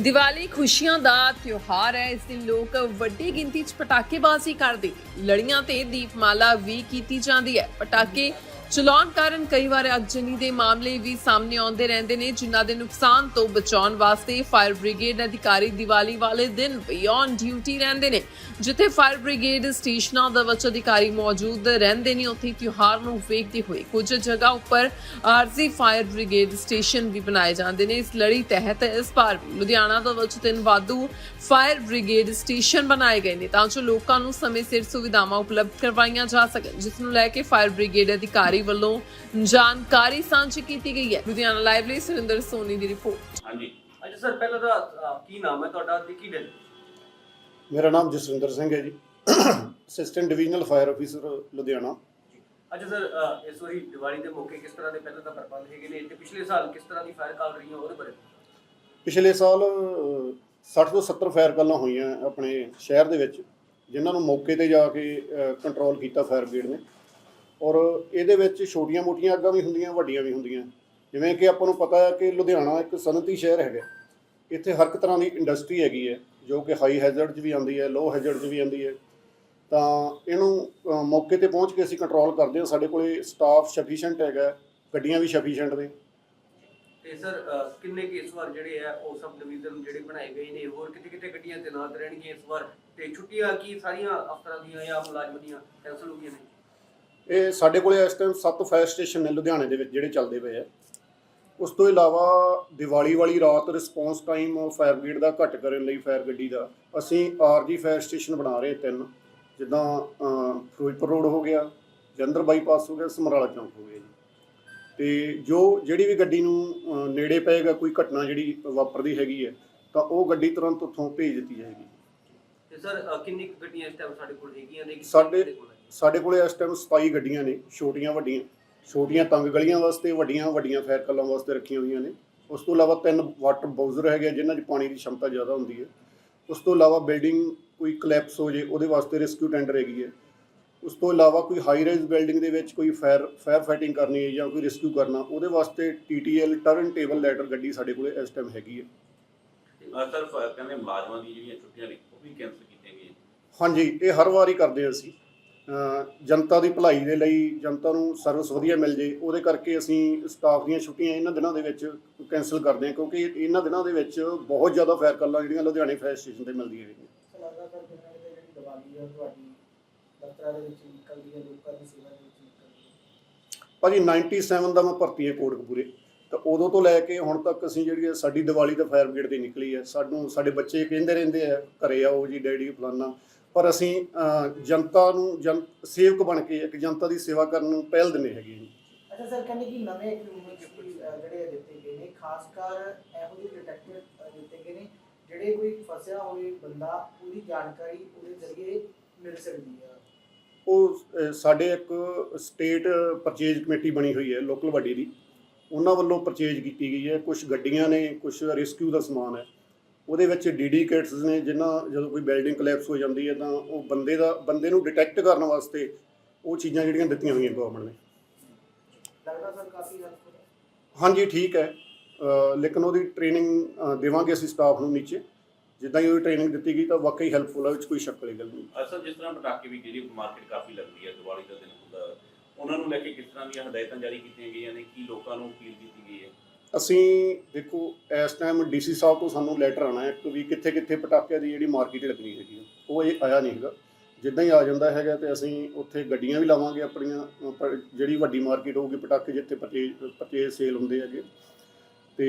ਦੀਵਾਲੀ ਖੁਸ਼ੀਆਂ ਦਾ ਤਿਉਹਾਰ ਹੈ। ਇਸ ਦਿਨ ਲੋਕ ਵੱਡੀ ਗਿਣਤੀ 'ਚ ਪਟਾਕੇਬਾਜ਼ੀ ਕਰਦੇ। ਲੜੀਆਂ ਤੇ ਦੀਪਮਾਲਾ ਵੀ ਕੀਤੀ ਜਾਂਦੀ ਹੈ। ਪਟਾਕੇ ਚਲਾਉਣ ਕਾਰਨ ਕਈ ਵਾਰ ਅਗਜਨੀ ਦੇ ਮਾਮਲੇ ਵੀ ਸਾਹਮਣੇ ਆਉਂਦੇ ਰਹਿੰਦੇ ਨੇ, ਜਿਨ੍ਹਾਂ ਦੇ ਨੁਕਸਾਨ ਤੋਂ ਬਚਾਉਣ ਵਾਸਤੇ ਫਾਇਰ ਬ੍ਰਿਗੇਡ ਅਧਿਕਾਰੀ ਦੀਵਾਲੀ ਵਾਲੇ ਦਿਨ ਵੀ ਡਿਊਟੀ ਰਹਿੰਦੇ ਨੇ। ਜਿੱਥੇ ਫਾਇਰ ਬ੍ਰਿਗੇਡ ਸਟੇਸ਼ਨਾਂ ਦੇ ਵਿੱਚ ਅਧਿਕਾਰੀ ਮੌਜੂਦ ਰਹਿੰਦੇ ਨੇ, ਉੱਥੇ ਤਿਉਹਾਰ ਨੂੰ ਵੇਖਦੇ ਹੋਏ ਕੁਝ ਜਗ੍ਹਾ ਉੱਪਰ ਆਰਜ਼ੀ ਫਾਇਰ ਬ੍ਰਿਗੇਡ ਸਟੇਸ਼ਨ ਵੀ ਬਣਾਏ ਜਾਂਦੇ ਨੇ। ਇਸ ਲੜੀ ਤਹਿਤ ਇਸ ਵਾਰ ਲੁਧਿਆਣਾ ਦੇ ਵਿੱਚ ਤਿੰਨ ਵਾਧੂ ਫਾਇਰ ਬ੍ਰਿਗੇਡ ਸਟੇਸ਼ਨ ਬਣਾਏ ਗਏ ਨੇ, ਤਾਂ ਜੋ ਲੋਕਾਂ ਨੂੰ ਸਮੇਂ ਸਿਰ ਸੁਵਿਧਾਵਾਂ ਉਪਲਬਧ ਕਰਵਾਈਆਂ ਜਾ ਸਕਣ, ਜਿਸ ਨੂੰ ਲੈ ਕੇ ਫਾਇਰ ਬ੍ਰਿਗੇਡ ਅਧਿਕਾਰੀ ਵੱਲੋਂ ਜਾਣਕਾਰੀ ਸਾਂਝੀ ਕੀਤੀ ਗਈ ਹੈ। ਲੁਧਿਆਣਾ ਲਾਈਵ ਲਈ ਸੁਰਿੰਦਰ ਸੋਨੀ ਦੀ ਰਿਪੋਰਟ। ਹਾਂਜੀ। ਅੱਛਾ ਸਰ ਪਹਿਲਾਂ ਤਾਂ ਅਹ, ਕੀ ਨਾਮ ਹੈ ਤੁਹਾਡਾ ਤੇ ਕੀ ਡਿਲ ਮੇਰਾ ਨਾਮ ਜਸਵਿੰਦਰ ਸਿੰਘ ਹੈ ਜੀ। Assistant divisional fire officer Ludhiana. ਅੱਛਾ ਸਰ ਅਹ, ਇਸ ਵਾਰੀ ਦੀਵਾਲੀ ਦੇ ਮੌਕੇ ਕਿਸ ਤਰ੍ਹਾਂ ਦੇ ਪਹਿਲਾਂ ਤਾਂ ਪ੍ਰਬੰਧ ਹੈਗੇ ਨੇ ਤੇ ਪਿਛਲੇ ਸਾਲ ਕਿਸ ਤਰ੍ਹਾਂ ਦੀ ਫਾਇਰ ਕਾਲ ਰਹੀਆਂ ਉਹਦੇ ਬਾਰੇ? ਪਿਛਲੇ ਸਾਲ ਅਹ, 60 ਤੋਂ 70 ਫਾਇਰ ਕਾਲਾਂ ਹੋਈਆਂ ਆਪਣੇ ਸ਼ਹਿਰ ਦੇ ਵਿੱਚ ਜਿਨ੍ਹਾਂ ਨੂੰ ਮੌਕੇ ਤੇ ਜਾ ਕੇ ਕੰਟਰੋਲ ਕੀਤਾ ਫਾਇਰ ਬ੍ਰਿਗੇਡ ਨੇ। ਔਰ ਇਹਦੇ ਵਿੱਚ ਛੋਟੀਆਂ-ਮੋਟੀਆਂ ਅੱਗਾਂ ਵੀ ਹੁੰਦੀਆਂ, ਵੱਡੀਆਂ ਵੀ ਹੁੰਦੀਆਂ। ਜਿਵੇਂ ਕਿ ਆਪਾਂ ਨੂੰ ਪਤਾ ਹੈ ਕਿ ਲੁਧਿਆਣਾ ਇੱਕ ਸਨਅਤੀ ਸ਼ਹਿਰ ਹੈਗਾ। ਇੱਥੇ ਹਰ ਇੱਕ ਤਰ੍ਹਾਂ ਦੀ ਇੰਡਸਟਰੀ ਹੈਗੀ ਹੈ, ਜੋ ਕਿ ਹਾਈ ਹੈਜ਼ਰਡ 'ਚ ਵੀ ਆਉਂਦੀ ਹੈ ਲੋ ਹੈਜ਼ਰਡ 'ਚ ਵੀ ਆਉਂਦੀ ਹੈ। ਤਾਂ ਇਹਨੂੰ ਮੌਕੇ ਤੇ ਪਹੁੰਚ ਕੇ ਅਸੀਂ ਕੰਟਰੋਲ ਕਰਦੇ ਹਾਂ। ਸਾਡੇ ਕੋਲੇ ਸਟਾਫ ਸਫੀਸ਼ੀਐਂਟ ਹੈਗਾ, ਗੱਡੀਆਂ ਵੀ ਸਫੀਸ਼ੀਐਂਟ ਨੇ। ਤੇ ਸਰ ਕਿੰਨੇ ਕੁ ਇਸ ਵਾਰ ਜਿਹੜੇ ਆ, ਉਹ ਸਬ ਡਿਵੀਜ਼ਨ ਜਿਹੜੇ ਬਣਾਏ ਗਏ ਨੇ, ਹੋਰ ਕਿਤੇ ਕਿਤੇ ਗੱਡੀਆਂ ਤੈਨਾਤ ਰਹਿਣਗੀਆਂ ਇਸ ਵਾਰ? ਤੇ ਛੁੱਟੀਆਂ ਕੀ ਸਾਰੀਆਂ ਅਫਸਰਾਂ ਦੀਆਂ ਜਾਂ ਮੁਲਾਜ਼ਮਾਂ ਦੀਆਂ ਕੈਂਸਲ ਹੋ ਗਈਆਂ ਨੇ? ਇਹ ਸਾਡੇ ਕੋਲੇ ਇਸ ਟਾਈਮ ਸੱਤ ਫਾਇਰ ਸਟੇਸ਼ਨ ਨੇ ਲੁਧਿਆਣੇ ਦੇ ਵਿੱਚ ਜਿਹੜੇ ਚੱਲਦੇ ਪਏ ਆ। ਉਸ ਤੋਂ ਇਲਾਵਾ ਦੀਵਾਲੀ ਵਾਲੀ ਰਾਤ ਰਿਸਪੌਂਸ ਟਾਈਮ ਫਾਇਰ ਬ੍ਰਿਗੇਡ ਦਾ ਘੱਟ ਕਰਨ ਲਈ ਫਾਇਰ ਗੱਡੀ ਦਾ ਅਸੀਂ ਆਰਜੀ ਫਾਇਰ ਸਟੇਸ਼ਨ ਬਣਾ ਰਹੇ ਤਿੰਨ ਜਿੱਦਾਂ ਫਿਰੋਜ਼ਪੁਰ ਰੋਡ ਹੋ ਗਿਆ ਜਲੰਧਰ ਬਾਈਪਾਸ ਹੋ ਗਿਆ ਸਮਰਾਲਾ ਚੌਂਕ ਹੋ ਗਿਆ ਜੀ। ਤੇ ਜੋ ਜਿਹੜੀ ਵੀ ਗੱਡੀ ਨੂੰ ਨੇੜੇ ਪਏਗਾ ਕੋਈ ਘਟਨਾ ਜਿਹੜੀ ਵਾਪਰਦੀ ਹੈਗੀ ਹੈ ਤਾਂ ਉਹ ਗੱਡੀ ਤੁਰੰਤ ਉੱਥੋਂ ਭੇਜ ਦਿੱਤੀ ਜਾਏਗੀ। ਤੇ ਸਰ ਕਿੰਨੀ ਗੱਡੀਆਂ ਇਸ ਟਾਈਮ ਸਾਡੇ ਕੋਲ ਹੈਗੀਆਂ ਨੇ ਸਾਡੇ-? ਸਾਡੇ ਕੋਲੇ ਇਸ ਟਾਈਮ 27 ਗੱਡੀਆਂ ਨੇ ਛੋਟੀਆਂ ਵੱਡੀਆਂ। ਛੋਟੀਆਂ ਤੰਗ ਗਲੀਆਂ ਵਾਸਤੇ ਵੱਡੀਆਂ ਵੱਡੀਆਂ ਫਾਇਰ ਕਲਾਂ ਵਾਸਤੇ ਰੱਖੀਆਂ ਹੋਈਆਂ ਨੇ। ਉਸ ਤੋਂ ਇਲਾਵਾ ਤਿੰਨ ਵਾਟਰ ਬਾਊਜ਼ਰ ਹੈਗੇ ਜਿਨ੍ਹਾਂ 'ਚ ਪਾਣੀ ਦੀ ਸ਼ਮਤਾ ਜ਼ਿਆਦਾ ਹੁੰਦੀ ਹੈ। ਉਸ ਤੋਂ ਇਲਾਵਾ ਬਿਲਡਿੰਗ ਕੋਈ ਕਲੈਪਸ ਹੋ ਜੇ ਉਹਦੇ ਵਾਸਤੇ ਰੈਸਕਿਊ ਟੈਂਡਰ ਹੈਗੀ ਹੈ। ਉਸ ਤੋਂ ਇਲਾਵਾ ਕੋਈ ਹਾਈ ਰਾਈਜ਼ ਬਿਲਡਿੰਗ ਦੇ ਵਿੱਚ ਕੋਈ ਫਾਇਰ ਫਾਇਰ ਫਾਈਟਿੰਗ ਕਰਨੀ ਹੈ ਜਾਂ ਕੋਈ ਰੈਸਕਿਊ ਕਰਨਾ ਉਹਦੇ ਵਾਸਤੇ ਟੀਟੀਐਲ ਟਰਨ ਟੇਬਲ ਲੈਟਰ ਗੱਡੀ ਸਾਡੇ ਕੋਲੇ ਇਸ ਟਾਈਮ ਹੈਗੀ ਹੈ। ਸਰ ਕਹਿੰਦੇ ਮੁਲਾਜ਼ਮਾਂ ਦੀ ਜਿਹੜੀਆਂ ਛੁੱਟੀਆਂ ਨੇ ਉਹ ਵੀ ਕੈਂਸਲ ਕੀਤੀਆਂ ਗਈਆਂ ਹਾਂਜੀ ਇਹ ਹਰ ਵਾਰੀ ਕਰਦੇ ਅਸੀਂ। ਜਨਤਾ ਦੀ ਭਲਾਈ ਦੇ ਲਈ ਜਨਤਾ ਨੂੰ ਸਰਵਿਸ ਵਧੀਆ ਮਿਲ ਜੇ, ਉਹਦੇ ਕਰਕੇ ਅਸੀਂ ਸਟਾਫ ਦੀਆਂ ਛੁੱਟੀਆਂ ਇਹਨਾਂ ਦਿਨਾਂ ਦੇ ਵਿੱਚ ਕੈਂਸਲ ਕਰਦੇ ਹਾਂ, ਕਿਉਂਕਿ ਇਹਨਾਂ ਦਿਨਾਂ ਦੇ ਵਿੱਚ ਬਹੁਤ ਜ਼ਿਆਦਾ ਫਾਇਰ ਕਾਲਾਂ ਜਿਹੜੀਆਂ ਲੁਧਿਆਣੇ ਫਾਇਰ ਸਟੇਸ਼ਨ ਤੇ ਮਿਲਦੀਆਂ ਨੇ। ਲੱਗਦਾ ਸਰ ਕਿੰਨਾ ਕਿਤੇ ਭਾਜੀ 97 ਦਾ ਮੈਂ ਭਰਤੀ ਹੈ ਕੋਟਕਪੂਰੇ ਤਾਂ ਉਦੋਂ ਤੋਂ ਲੈ ਕੇ ਹੁਣ ਤੱਕ ਅਸੀਂ ਜਿਹੜੀ ਹੈ ਸਾਡੀ ਦੀਵਾਲੀ ਤਾਂ ਫਾਇਰ ਬ੍ਰਿਗੇਡ ਦੀ ਨਿਕਲੀ ਹੈ। ਸਾਨੂੰ, ਸਾਡੇ ਬੱਚੇ ਕਹਿੰਦੇ ਰਹਿੰਦੇ ਆ, ਘਰੇ ਆਓ ਜੀ, ਡੈਡੀ ਫਲਾਨਾ। ਪਰ ਅਸੀਂ ਜਨਤਾ ਨੂੰ ਜਨ ਸੇਵਕ ਬਣ ਕੇ ਇੱਕ ਜਨਤਾ ਦੀ ਸੇਵਾ ਕਰਨ ਨੂੰ ਪਹਿਲ ਦਿੰਦੇ ਹੈਗੇ ਜੀ। ਅੱਛਾ ਸਰ ਕਹਿੰਦੇ ਕਿ ਨਵੇਂ ਇਕਵਿਪਮੈਂਟਸ ਜਿਹੜੇ ਦਿੱਤੇ ਗਏ ਨੇ ਖਾਸ ਕਰ ਇਹੋ ਜਿਹੇ ਡਿਟੈਕਟਰ ਦਿੱਤੇ ਗਏ ਨੇ ਜਿਹੜੇ ਕੋਈ ਫਸਿਆ ਹੋਵੇ ਬੰਦਾ ਉਹਦੀ ਜਾਣਕਾਰੀ ਉਹਦੇ ਜ਼ਰੀਏ ਮਿਲ ਸਕਦੀ ਹੈ ਉਹ ਸਾਡੇ ਇੱਕ ਸਟੇਟ ਪਰਚੇਜ ਕਮੇਟੀ ਬਣੀ ਹੋਈ ਹੈ ਲੋਕਲ ਵੱਡੀ ਦੀ। ਉਹਨਾਂ ਵੱਲੋਂ ਪਰਚੇਜ ਕੀਤੀ ਗਈ ਹੈ। ਕੁਝ ਗੱਡੀਆਂ ਨੇ ਕੁਝ ਰੈਸਕਿਊ ਦਾ ਸਮਾਨ ਹੈ। ਉਹਦੇ ਵਿੱਚ ਡੀਡੀ ਕਿਟਸ ਨੇ ਜਿਨ੍ਹਾਂ ਜਦੋਂ ਕੋਈ ਬਿਲਡਿੰਗ ਕਲੈਪਸ ਹੋ ਜਾਂਦੀ ਹੈ ਤਾਂ ਉਹ ਬੰਦੇ ਦਾ ਬੰਦੇ ਨੂੰ ਡਿਟੈਕਟ ਕਰਨ ਵਾਸਤੇ ਉਹ ਚੀਜ਼ਾਂ ਜਿਹੜੀਆਂ ਦਿੱਤੀਆਂ ਹੋਈਆਂ ਗਵਰਨਮੈਂਟ ਨੇ। ਲੱਗਦਾ ਸਰ ਕਾਫੀ ਹਾਂਜੀ ਠੀਕ ਹੈ। ਲੇਕਿਨ ਉਹਦੀ ਟ੍ਰੇਨਿੰਗ ਦੇਵਾਂਗੇ ਅਸੀਂ ਸਟਾਫ ਨੂੰ ਨੀਚੇ। ਜਿੱਦਾਂ ਹੀ ਉਹਦੀ ਟ੍ਰੇਨਿੰਗ ਦਿੱਤੀ ਗਈ ਤਾਂ ਵਾਕਈ ਹੈਲਪਫੁਲ ਹੈ ਉਹ 'ਚ ਕੋਈ ਸ਼ੱਕ ਵਾਲੀ ਗੱਲ ਨਹੀਂ। ਅਸਲ ਜਿਸ ਤਰ੍ਹਾਂ ਪਟਾਕੇ ਵੀ ਜਿਹੜੀ ਮਾਰਕੀਟ ਕਾਫੀ ਲੱਗਦੀ ਹੈ ਦੀਵਾਲੀ ਦਾ ਦਿਨ ਹੁੰਦਾ। ਉਹਨਾਂ ਨੂੰ ਲੈ ਕੇ ਕਿਸ ਤਰ੍ਹਾਂ ਦੀਆਂ ਹਦਾਇਤਾਂ ਜਾਰੀ ਕੀਤੀਆਂ ਗਈਆਂ ਨੇ? ਕੀ ਲੋਕਾਂ ਨੂੰ ਅਪੀਲ ਕੀਤੀ ਗਈ ਹੈ? ਅਸੀਂ ਦੇਖੋ ਇਸ ਟਾਈਮ ਡੀਸੀ ਸਾਹਿਬ ਤੋਂ ਸਾਨੂੰ ਲੈਟਰ ਆਣਾ ਹੈ ਕਿ ਵੀ ਕਿੱਥੇ ਕਿੱਥੇ ਪਟਾਕਿਆਂ ਦੀ ਜਿਹੜੀ ਮਾਰਕੀਟ ਲੱਗਣੀ ਹੈਗੀ ਆ। ਉਹ ਇਹ ਆਇਆ ਨਹੀਂ ਹੈਗਾ। ਜਿੱਦਾਂ ਹੀ ਆ ਜਾਂਦਾ ਹੈਗਾ ਤੇ ਅਸੀਂ ਉੱਥੇ ਗੱਡੀਆਂ ਵੀ ਲਾਵਾਂਗੇ ਆਪਣੀਆਂ ਪਰ ਜਿਹੜੀ ਵੱਡੀ ਮਾਰਕੀਟ ਹੋਊਗੀ ਪਟਾਕੇ ਜਿੱਥੇ ਪਰਚੇਜ ਪਰਚੇਜ ਸੇਲ ਹੁੰਦੇ ਹੈਗੇ। ਤੇ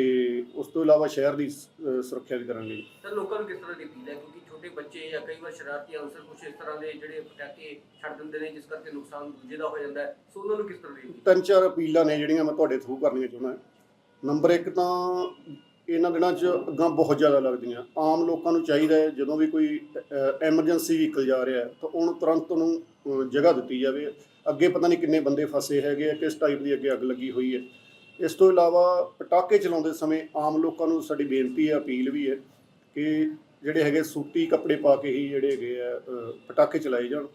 ਉਸ ਤੋਂ ਇਲਾਵਾ ਸ਼ਹਿਰ ਦੀ ਸੁਰੱਖਿਆ ਵੀ ਕਰਾਂਗੇ। ਸਰ ਲੋਕਾਂ ਨੂੰ ਕਿਸ ਤਰ੍ਹਾਂ ਦੀ ਅਪੀਲ ਹੈ? ਕਿਉਂਕਿ ਛੋਟੇ ਬੱਚੇ ਜਾਂ ਕਈ ਵਾਰ ਸ਼ਰਾਰਤੀ ਅਨਸਰ ਕੁਝ ਇਸ ਤਰ੍ਹਾਂ ਦੇ ਜਿਹੜੇ ਪਟਾਕੇ ਛੱਡ ਦਿੰਦੇ ਨੇ ਜਿਸ ਕਰਕੇ ਨੁਕਸਾਨ ਦੂਜੇ ਦਾ ਹੋ ਜਾਂਦਾ ਹੈ। ਸੋ ਉਹਨਾਂ ਨੂੰ ਕਿਸ ਤਰ੍ਹਾਂ ਦੀ ਤਿੰਨ ਚਾਰ ਅਪੀਲਾਂ ਨੇ ਜਿਹੜੀਆਂ ਮੈਂ ਤੁਹਾਡੇ ਥਰੂ ਕਰਨੀਆਂ ਚਾਹੁੰਦਾ ਨੰਬਰ 1 ਤਾਂ ਇਹਨਾਂ ਦਿਨਾਂ 'ਚ ਅੱਗਾਂ ਬਹੁਤ ਜ਼ਿਆਦਾ ਲੱਗਦੀਆਂ। ਆਮ ਲੋਕਾਂ ਨੂੰ ਚਾਹੀਦਾ ਹੈ ਜਦੋਂ ਵੀ ਕੋਈ ਐਮਰਜੈਂਸੀ ਵਹੀਕਲ ਜਾ ਰਿਹਾ ਤਾਂ ਉਹਨੂੰ ਤੁਰੰਤ ਉਹਨੂੰ ਜਗ੍ਹਾ ਦਿੱਤੀ ਜਾਵੇ। ਅੱਗੇ ਪਤਾ ਨਹੀਂ ਕਿੰਨੇ ਬੰਦੇ ਫਸੇ ਹੈਗੇ ਆ, ਕਿਸ ਟਾਈਪ ਦੀ ਅੱਗੇ ਅੱਗ ਲੱਗੀ ਹੋਈ ਹੈ। ਇਸ ਤੋਂ ਇਲਾਵਾ ਪਟਾਕੇ ਚਲਾਉਂਦੇ ਸਮੇਂ ਆਮ ਲੋਕਾਂ ਨੂੰ ਸਾਡੀ ਬੇਨਤੀ ਹੈ, ਅਪੀਲ ਵੀ ਹੈ ਕਿ ਜਿਹੜੇ ਹੈਗੇ ਸੂਤੀ ਕੱਪੜੇ ਪਾ ਕੇ ਹੀ ਜਿਹੜੇ ਹੈਗੇ ਆ ਪਟਾਕੇ ਚਲਾਏ ਜਾਣ।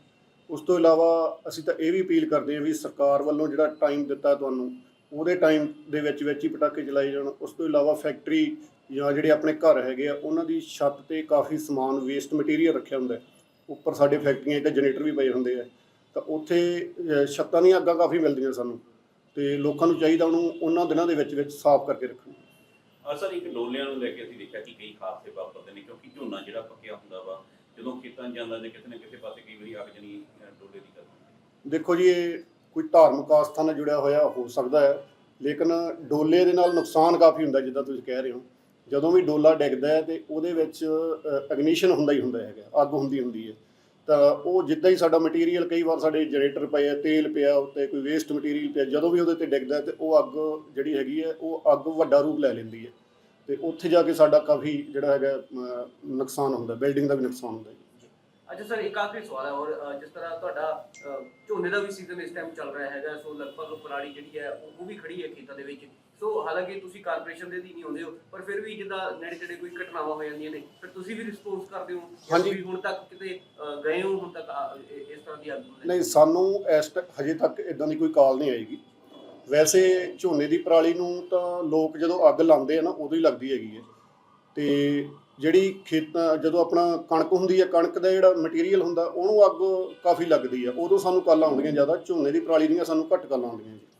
ਉਸ ਤੋਂ ਇਲਾਵਾ ਅਸੀਂ ਤਾਂ ਇਹ ਵੀ ਅਪੀਲ ਕਰਦੇ ਹਾਂ ਵੀ ਸਰਕਾਰ ਵੱਲੋਂ ਜਿਹੜਾ ਟਾਈਮ ਦਿੱਤਾ ਤੁਹਾਨੂੰ ਉਹਦੇ ਟਾਈਮ ਦੇ ਵਿੱਚ ਵਿੱਚ ਹੀ ਪਟਾਕੇ ਚਲਾਏ ਜਾਣ ਉਸ ਤੋਂ ਇਲਾਵਾ ਫੈਕਟਰੀ ਜਾਂ ਜਿਹੜੇ ਆਪਣੇ ਘਰ ਹੈਗੇ ਆ ਉਹਨਾਂ ਦੀ ਛੱਤ ਤੇ ਕਾਫੀ ਸਮਾਨ ਵੇਸਟ ਮਟੀਰੀਅਲ ਰੱਖਿਆ ਹੁੰਦਾ। ਉੱਪਰ ਸਾਡੇ ਫੈਕਟਰੀਆਂ 'ਤੇ ਜਨਰੇਟਰ ਵੀ ਪਏ ਹੁੰਦੇ ਆ ਤਾਂ ਉੱਥੇ ਛੱਤਾਂ ਦੀਆਂ ਅੱਗਾਂ ਕਾਫੀ ਮਿਲਦੀਆਂ ਸਾਨੂੰ ਤੇ ਲੋਕਾਂ ਨੂੰ ਚਾਹੀਦਾ ਉਹਨੂੰ ਉਹਨਾਂ ਦਿਨਾਂ ਦੇ ਵਿੱਚ ਵਿੱਚ ਸਾਫ਼ ਕਰਕੇ ਰੱਖਣ ਅਸਲ ਇੱਕ ਡੋਲਿਆਂ ਨੂੰ ਲੈ ਕੇ ਅਸੀਂ ਦੇਖਿਆ ਕਿ ਕਈ ਹਾਦਸੇ ਵਾਪਰਦੇ ਨੇ ਕਿਉਂਕਿ ਝੋਨਾ ਜਿਹੜਾ ਪੱਕਿਆ ਹੁੰਦਾ ਵਾ ਜਦੋਂ ਖੇਤਾਂ 'ਚ ਜਾਂਦਾ ਜਾਂ ਕਿਤੇ ਨਾ ਕਿਸੇ ਪਾਸੇ ਕਈ ਵਾਰੀ ਅੱਗ ਜਣੀ ਡੋਲੇ ਦੀ ਗੱਲ। ਦੇਖੋ ਜੀ ਇਹ ਕੋਈ ਧਾਰਮਿਕ ਆਸਥਾ ਨਾਲ ਜੁੜਿਆ ਹੋਇਆ ਹੋ ਸਕਦਾ ਹੈ, ਲੇਕਿਨ ਡੋਲੇ ਦੇ ਨਾਲ ਨੁਕਸਾਨ ਕਾਫੀ ਹੁੰਦਾ ਜਿੱਦਾਂ ਤੁਸੀਂ ਕਹਿ ਰਹੇ ਹੋ। ਜਦੋਂ ਵੀ ਡੋਲਾ ਡਿੱਗਦਾ ਹੈ ਤੇ ਉਹਦੇ ਵਿੱਚ ਅਗਨੀਸ਼ਨ ਹੁੰਦਾ ਹੀ ਹੁੰਦਾ ਹੈਗਾ, ਅੱਗ ਹੁੰਦੀ ਹੁੰਦੀ ਹੈ। ਤਾਂ ਉਹ ਜਿੱਦਾਂ ਹੀ ਸਾਡਾ ਮਟੀਰੀਅਲ ਕਈ ਵਾਰ ਸਾਡੇ ਜਨਰੇਟਰ ਪਏ ਆ, ਤੇਲ ਪਿਆ ਉੱਤੇ, ਕੋਈ ਵੇਸਟ ਮਟੀਰੀਅਲ ਪਿਆ, ਜਦੋਂ ਵੀ ਉਹਦੇ ਤੇ ਡਿੱਗਦਾ ਹੈ ਤੇ ਉਹ ਅੱਗ ਜਿਹੜੀ ਹੈਗੀ ਹੈ, ਉਹ ਅੱਗ ਵੱਡਾ ਰੂਪ ਲੈ ਲੈਂਦੀ ਹੈ। ਤੇ ਉੱਥੇ ਜਾ ਕੇ ਸਾਡਾ ਕਾਫੀ ਜਿਹੜਾ ਹੈਗਾ ਨੁਕਸਾਨ ਹੁੰਦਾ ਬਿਲਡਿੰਗ ਦਾ ਵੀ ਨੁਕਸਾਨ ਹੁੰਦਾ ਅੱਛਾ ਸਰ ਇੱਕ ਆਖਰੀ ਸਵਾਲ ਹੈ ਔਰ ਜਿਸ ਤਰ੍ਹਾਂ ਤੁਹਾਡਾ ਝੋਨੇ ਦਾ ਵੀ ਸੀਜ਼ਨ ਇਸ ਟਾਈਮ ਚੱਲ ਰਿਹਾ ਹੈਗਾ ਸੋ ਲਗਭਗ ਪਰਾਲੀ ਜਿਹੜੀ ਹੈ ਉਹ ਵੀ ਖੜੀ ਹੈ ਖੇਤਾਂ ਦੇ ਵਿੱਚ ਸੋ ਹਾਲਾਂਕਿ ਤੁਸੀਂ ਕਾਰਪੋਰੇਸ਼ਨ ਦੇ ਅਧੀਨ ਹੀ ਹੁੰਦੇ ਹੋ ਪਰ ਫਿਰ ਵੀ ਜਿੱਦਾਂ ਨੇੜੇ ਤੇੜੇ ਕੋਈ ਘਟਨਾਵਾਂ ਹੋ ਜਾਂਦੀਆਂ ਨੇ ਫਿਰ ਤੁਸੀਂ ਵੀ ਰਿਸਪੌਂਸ ਕਰਦੇ ਹੋ ਹਾਂਜੀ। ਹੁਣ ਤੱਕ ਕਿਤੇ ਗਏ ਹੋ ਹੁਣ ਤੱਕ ਇਸ ਤਰ੍ਹਾਂ ਦੀ ਕੇ? ਨਹੀਂ ਸਾਨੂੰ ਇਸ ਹਜੇ ਤੱਕ ਇਦਾਂ ਦੀ ਕੋਈ ਕਾਲ ਨਹੀਂ ਆਏਗੀ ਵੈਸੇ ਝੋਨੇ ਦੀ ਪਰਾਲੀ ਨੂੰ ਤਾਂ ਲੋਕ ਜਦੋਂ ਅੱਗ ਲਾਉਂਦੇ ਆ ਨਾ ਉਦੋਂ ਹੀ ਲੱਗਦੀ ਹੈਗੀ ਹੈ ਤੇ ਜਿਹੜੀ ਖੇਤਾਂ ਜਦੋਂ ਆਪਣਾ ਕਣਕ ਹੁੰਦੀ ਹੈ, ਕਣਕ ਦਾ ਜਿਹੜਾ ਮਟੀਰੀਅਲ ਹੁੰਦਾ, ਉਹਨੂੰ ਅੱਗ ਕਾਫੀ ਲੱਗਦੀ ਆ। ਉਦੋਂ ਸਾਨੂੰ ਕਾਲਾਂ ਆਉਂਦੀਆਂ, ਜ਼ਿਆਦਾ ਝੋਨੇ ਦੀ ਪਰਾਲੀ ਦੀਆਂ ਸਾਨੂੰ ਘੱਟ ਕਾਲਾਂ ਆਉਂਦੀਆਂ ਜੀ।